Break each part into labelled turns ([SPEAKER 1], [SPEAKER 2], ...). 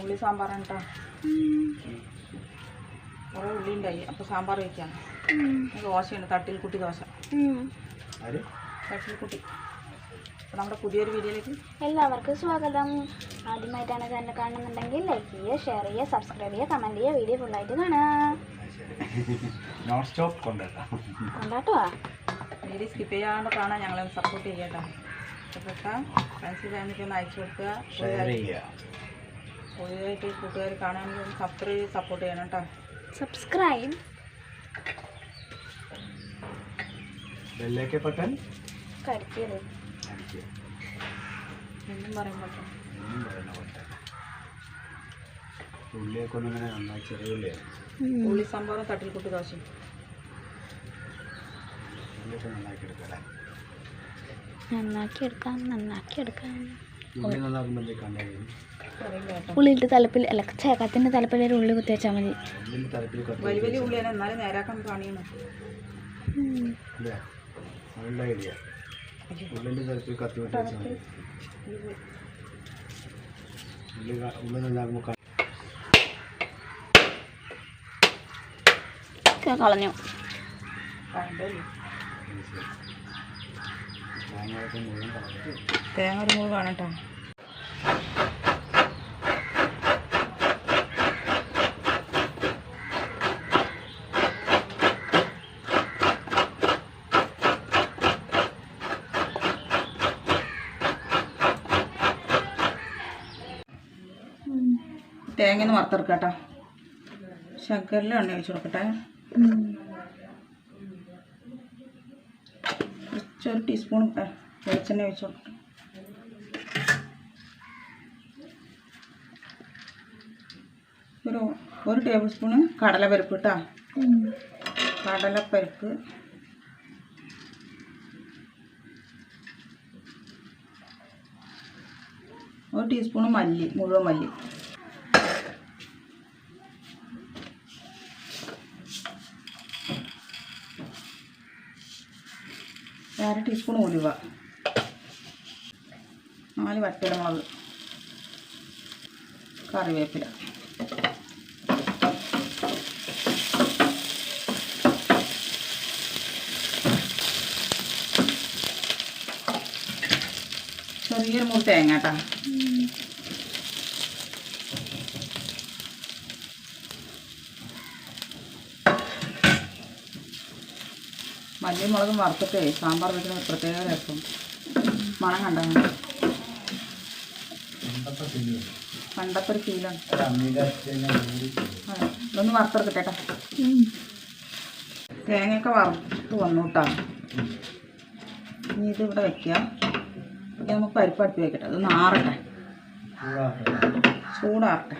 [SPEAKER 1] ഉള്ളി സാമ്പാറാണ് കേട്ടോ. കുറേ ഉള്ളി ഉണ്ടായി അപ്പോൾ സാമ്പാർ വെക്കാം ദോശയാണ് തട്ടിൽ കുട്ടി ദോശ. തട്ടിൽ കുട്ടി. അപ്പോൾ നമ്മുടെ പുതിയൊരു വീഡിയോയിലേക്ക്
[SPEAKER 2] എല്ലാവർക്കും സ്വാഗതം. ആദ്യമായിട്ടാണ് ചാനൽ കാണുന്നുണ്ടെങ്കിൽ ലൈക്ക് ചെയ്യുക ഷെയർ ചെയ്യുക സബ്സ്ക്രൈബ് ചെയ്യുക കമന്റ് ചെയ്യുക. വീഡിയോ ഫുള്ളായിട്ട് കാണാം.
[SPEAKER 3] നോൺ സ്റ്റോപ്പ് കൊണ്ടുവരാം.
[SPEAKER 2] കൊണ്ടാട്ടുവാ?
[SPEAKER 1] വീഡിയോ സ്കിപ്പ് ചെയ്യാണ്ട് കാണാൻ ഞങ്ങളെ സപ്പോർട്ട് ചെയ്യട്ടോ ഇഷ്ടപ്പെട്ട ഫ്രണ്ട്സ് ഫാമിലിക്ക് ഒന്ന് അയച്ചു കൊടുക്കുക.
[SPEAKER 3] ഷെയർ ചെയ്യുക.
[SPEAKER 1] പുതിയതായിട്ട് കൂട്ടുകാർ കാണാൻ സബ്സ്ക്രൈബ് ചെയ്ത് സപ്പോർട്ട് ചെയ്യണം കേട്ടോ.
[SPEAKER 2] സബ്സ്ക്രൈബ്
[SPEAKER 3] ബെല്ലേക്ക് പട്ടൻ.
[SPEAKER 2] കടിക്കരുത്
[SPEAKER 1] എന്നും പറയുമ്പോൾ
[SPEAKER 3] ഒന്നും പറയണ്ട പട്ടൻ. ഉള്ളിയൊക്കെ ഒന്നിങ്ങനെ നന്നായി ചെറിയ ഉള്ളിയാണ്
[SPEAKER 1] ഉള്ളി സംഭവം തട്ടിൽ കുട്ടി ദോശയും
[SPEAKER 3] ഉള്ളിയൊക്കെ നന്നാക്കി
[SPEAKER 2] നന്നാക്കി എടുക്കാം നന്നാക്കി എടുക്കാം.
[SPEAKER 3] ഉള്ളി
[SPEAKER 1] കേട്ടോ
[SPEAKER 2] ഉള്ളിയിട്ട് തലപ്പിൽ അല്ല ചേക്കത്തിന്റെ തലപ്പിൽ ഒരു ഉള്ളി കുത്തി വെച്ചാൽ മതി.
[SPEAKER 3] കളഞ്ഞു തലപ്പിൽ ഒരു
[SPEAKER 1] വലിയ വലിയ ഉള്ളിയാണ് എന്നാലും നേരാക്കാൻ പണിയാണ്
[SPEAKER 3] അല്ലേ നല്ല ഐഡിയ ഉള്ളിന്റെ തലപ്പിൽ കത്തി വിട്ട് വെച്ചാൽ മതി ഉള്ളി ക- ഉള്ളി നന്നാക്കുമ്പോൾ
[SPEAKER 2] കളഞ്ഞു
[SPEAKER 1] കണ്ടല്ലേ
[SPEAKER 3] തേങ്ങയൊക്കെ മുഴുവൻ കളഞ്ഞു
[SPEAKER 1] തേങ്ങ ഒരു മുഴുവൻ വേണം കേട്ടോ തേങ്ങ ഒന്ന് വറുത്തെടുക്കാം കേട്ടോ ശർക്കരയിൽ എണ്ണ ഒഴിച്ച് കൊടുക്കട്ടെ. കുറച്ചൊരു ടീസ്പൂൺ വെളിച്ചെണ്ണ ഒഴിച്ച് കൊടുക്കട്ടെ ഒരു ഒരു ടേബിൾ സ്പൂണ് കടലപ്പരിപ്പ് കേട്ടോ കടലപ്പരിപ്പ്. ഒരു ടീസ്പൂണ് മല്ലി മുഴുവൻ മല്ലി. അര ടീസ്പൂൺ ഉലുവ. നാല് വറ്റലമുളക് കറിവേപ്പില. ചെറിയൊരു മൂന്ന് തേങ്ങ മല്ലിയും മുളകും വറുത്തിട്ടേ സാമ്പാർ വെക്കുന്ന പ്രത്യേക രസം. മണം കണ്ട
[SPEAKER 3] പണ്ടത്തെ
[SPEAKER 1] ഒരു ഫീലാണ്
[SPEAKER 3] ഒരു
[SPEAKER 1] ഇതൊന്ന് വറുത്തെടുക്കട്ടെ കേട്ടോ. തേങ്ങയൊക്കെ വറുത്ത് വന്നു കേട്ടോ ഇനി ഇത് ഇവിടെ വെക്കുക നമുക്ക് പരിപ്പ് അടുപ്പ് വെക്കട്ടെ. അത് നാറട്ടെ. ചൂടാറട്ടെ.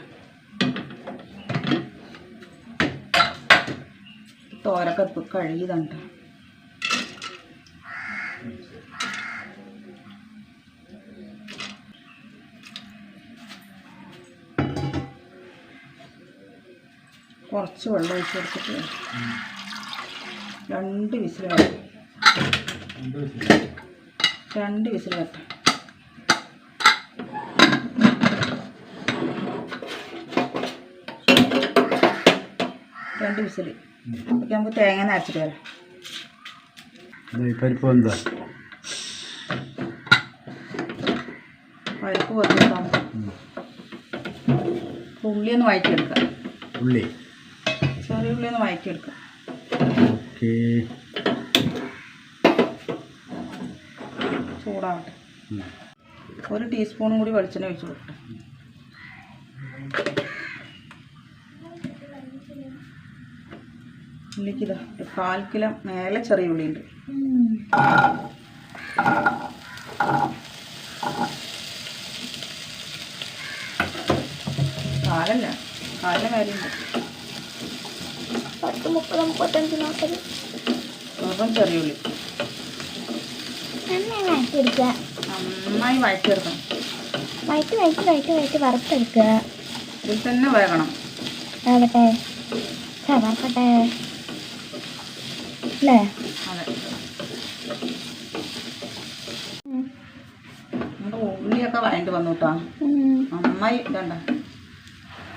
[SPEAKER 1] തോരൊക്കെ കഴുകിയതാണ് കഴുകിയതാണ് കുറച്ച് വെള്ളം ഒഴിച്ച് കൊടുത്തിട്ട് രണ്ട് വിസിൽ വരട്ടെ രണ്ട് വിസിൽ വരട്ടെ രണ്ട് വിസിൽ. അപ്പം നമുക്ക് തേങ്ങ നരച്ചിട്ട് വരാം.
[SPEAKER 3] പരിപ്പ് എന്താ?
[SPEAKER 1] പരിപ്പ് വെച്ചിട്ടാണ് ഉള്ളി ഒന്ന് വഴറ്റിയെടുക്കാം.
[SPEAKER 3] ഉള്ളി.
[SPEAKER 1] ചെറിയ നിന്ന്
[SPEAKER 3] ഓക്കേ.
[SPEAKER 1] ചൂടാവട്ടെ. ഒരു ടീസ്പൂണും കൂടി വെളിച്ചെണ്ണ ഒഴിച്ചു കൊടുക്കട്ടെ ഉള്ളിക്കിലോ കാൽ കിലോ മേലെ ചെറിയ ഉള്ളി ഉണ്ട്. കാലല്ല കാലിന് മേലെയുണ്ട്
[SPEAKER 2] മുപ്പത് മുപ്പത്തഞ്ച്
[SPEAKER 1] വെറും ചെറിയ ഉള്ളി
[SPEAKER 2] നന്നായി വഴറ്റിയെടുക്കുക
[SPEAKER 1] നന്നായി വഴറ്റിയെടുക്കണം
[SPEAKER 2] വഴറ്റി വഴറ്റി വയറ്റ് വയറ്റ് വറുത്തെടുക്കുക.
[SPEAKER 1] ഇതിൽ തന്നെ വേകണം.
[SPEAKER 2] ആകട്ടെ വറുക്കട്ടെ അല്ലേ?
[SPEAKER 1] നമ്മുടെ ഉള്ളിയൊക്കെ വഴണ്ട് വന്നു കേട്ടോ നന്നായി ഇതണ്ട.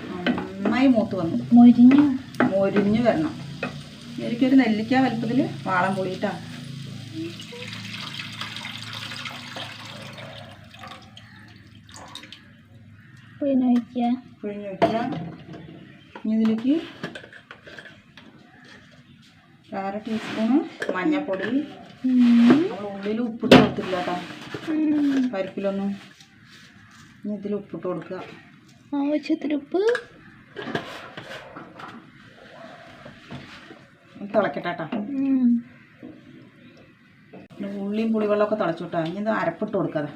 [SPEAKER 1] നന്നായി മൂത്ത് വന്നു.
[SPEAKER 2] മൊരിഞ്ഞു.
[SPEAKER 1] മൊരിഞ്ഞു വരണം. എനിക്കൊരു നെല്ലിക്ക വലുപ്പത്തിൽ വാളം പൊളിയിട്ടാ
[SPEAKER 2] പിന്നെ ഒഴിക്കുക
[SPEAKER 1] പിഴിഞ്ഞ് വയ്ക്കുക ഇനി ഇതിലേക്ക് അര ടീസ്പൂണ് മഞ്ഞൾപ്പൊടി ഉള്ളിൽ ഉപ്പിട്ട് കൊടുത്തില്ല കേട്ടോ പരിപ്പിലൊന്നും. ഇനി ഇതിൽ ഉപ്പിട്ട് കൊടുക്കുക.
[SPEAKER 2] ആവശ്യത്തിന് ഉപ്പ്.
[SPEAKER 1] തിളക്കട്ടെ കേട്ടോ. ഉള്ളിയും പുളിവെള്ളമൊക്കെ തിളച്ചു കേട്ടോ. ഇനി ഇത് അരപ്പിട്ട് കൊടുക്കാതെ.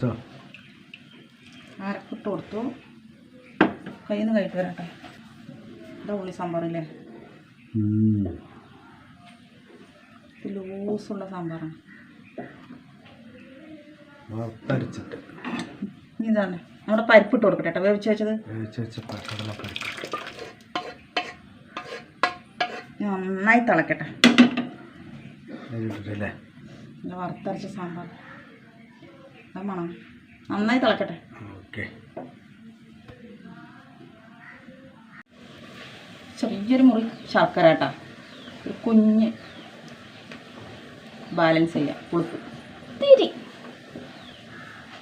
[SPEAKER 3] ട്ടോ.
[SPEAKER 1] അരപ്പിട്ട് കൊടുത്തു. കയ്യിൽ നിന്ന് കഴിട്ട് വരട്ടെ ഇതാ ഉള്ളി സാമ്പാറില്ലേ? ലൂസുള്ള സാമ്പാറാണ്. ഇതാണ്. നമ്മുടെ പരിപ്പിട്ട് കൊടുക്കട്ടെ കേട്ടോ. വേവിച്ച് വെച്ചത്? നന്നായി തിളക്കട്ടെ. വറുത്തരച്ച സാമ്പാർ. അത് മണം. നന്നായി തിളക്കട്ടെ.
[SPEAKER 3] ഓക്കെ.
[SPEAKER 1] ചെറിയൊരു മുറി ശർക്കര കേട്ടാ. ഒരു കുഞ്ഞ് ബാലൻസ് ചെയ്യാം. പുളിപ്പ്
[SPEAKER 2] തിരി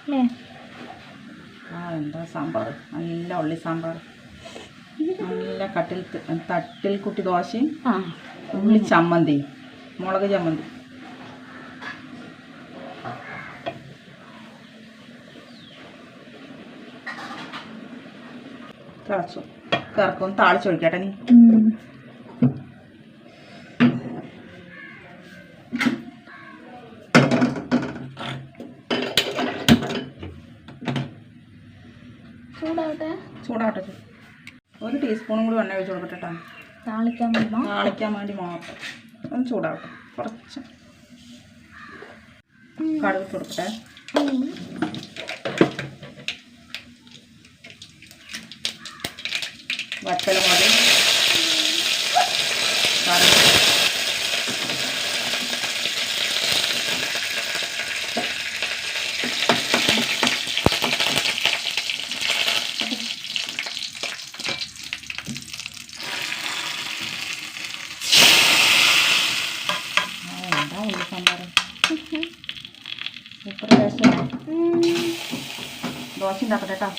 [SPEAKER 2] അല്ലേ
[SPEAKER 1] ആ എന്താ സാമ്പാർ? നല്ല ഉള്ളി സാമ്പാർ. നല്ല കട്ടിൽ തട്ടിൽ കുട്ടി ദോശയും ഉള്ളി ചമ്മന്തി മുളക് ചമ്മന്തി. തിളച്ചു. കറക്കും താളിച്ചൊഴിക്കട്ടെ നീ.
[SPEAKER 2] ചൂടാവട്ടെ.
[SPEAKER 1] ചൂടാവട്ടെ ചൂ. ഒരു ടീസ്പൂണും കൂടി എണ്ണ ഒഴിച്ച് കൊടുക്കട്ടെ ട്ടാ.
[SPEAKER 2] താളിക്കാൻ വേണം
[SPEAKER 1] താളിക്കാൻ വേണ്ടി മാത്രം. ഒന്ന് ചൂടാവട്ടെ. കുറച്ച് കടുക് കൊടുക്കട്ടെ. വറ്റൽമുളക് കടുക് ആ, ഉള്ളി സാമ്പാർ സൂപ്പർ ടേസ്റ്റ് ദോശ ഉണ്ടാക്കട്ടെ കേട്ടോ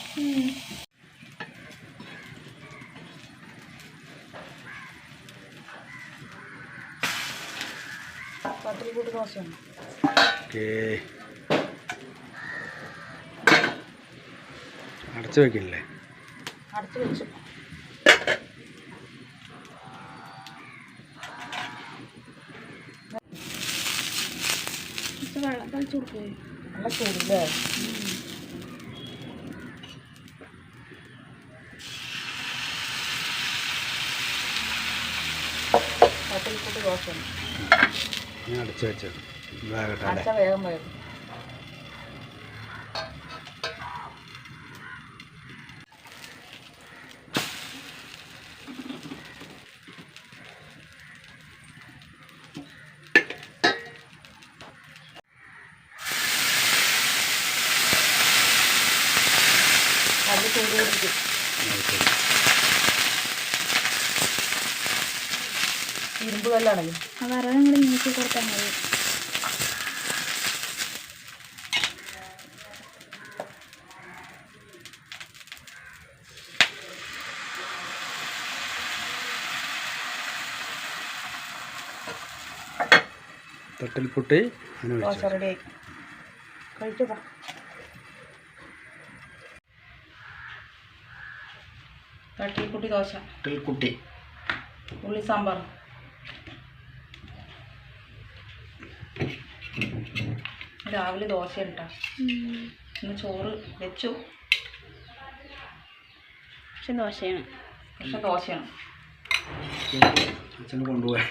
[SPEAKER 1] പത്തിരി കൂട്ടി ദോശയാണ്
[SPEAKER 3] അടച്ചു വെക്കില്ലേ?
[SPEAKER 1] അടച്ചു വെച്ചു.
[SPEAKER 2] വെള്ളം തളിച്ചു
[SPEAKER 1] നല്ല ചൂടില്ലേ?
[SPEAKER 3] അടച്ചു
[SPEAKER 1] വെച്ചു വേഗം വേഗം ഇരുമ്പ് കല്ലാണെങ്കിൽ
[SPEAKER 2] ആ വറവ് നിങ്ങൾ നീക്കി കൊടുത്താൽ മതി.
[SPEAKER 3] തട്ടിൽ പൊട്ടി
[SPEAKER 1] കഴിച്ചോ തട്ടിക്കുട്ടി ദോശ.
[SPEAKER 3] തട്ടിൽക്കുട്ടി.
[SPEAKER 1] ഉള്ളി സാമ്പാർ. രാവിലെ ദോശ ഉണ്ടാ ഇന്ന് ചോറ് വെച്ചു.
[SPEAKER 2] പക്ഷെ ദോശയാണ്.
[SPEAKER 1] പക്ഷെ ദോശയാണ്.
[SPEAKER 3] അച്ഛന് കൊണ്ടുപോയി.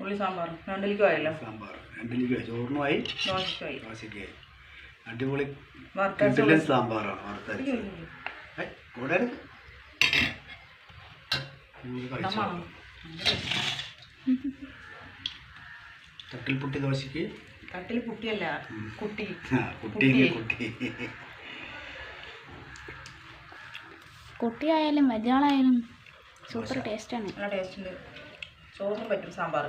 [SPEAKER 1] ഉള്ളി സാമ്പാർ. രണ്ടിലേക്കും ആയല്ലോ.
[SPEAKER 3] സാമ്പാർ. രണ്ടിലേക്ക് ചോറിനുമായി
[SPEAKER 1] ദോശയ്ക്കുമായി
[SPEAKER 3] ദോശയ്ക്കായി. അടിപൊളി സാമ്പാറാണ് വറുത്തരച്ച്
[SPEAKER 1] ഇയ്യോ, ഇയ്യോ, ഇയ്യോ.
[SPEAKER 3] ഏയ്, കൂടെ എടുക്ക്. നമുക്ക് കഴിച്ച്
[SPEAKER 1] ഇതാ മണം.
[SPEAKER 3] നോക്കാം. തട്ടിൽ പുട്ടി ദോശക്ക്?
[SPEAKER 1] തട്ടിൽ പുട്ടിയല്ല കുട്ടി.
[SPEAKER 3] കുട്ടി കുട്ടി.
[SPEAKER 2] കുട്ടിയായാലും വലിയാളായാലും സൂപ്പർ ടേസ്റ്റാണ്.
[SPEAKER 1] നല്ല ടേസ്റ്റ് ഉണ്ട് ചോറിനും പറ്റും സാമ്പാർ.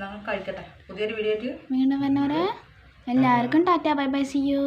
[SPEAKER 1] നമുക്ക് കഴിക്കട്ടെ. പുതിയൊരു വീഡിയോ ആയിട്ട്
[SPEAKER 2] വീണ്ടും വന്നവരെ എല്ലാവർക്കും tata. Bye bye. See you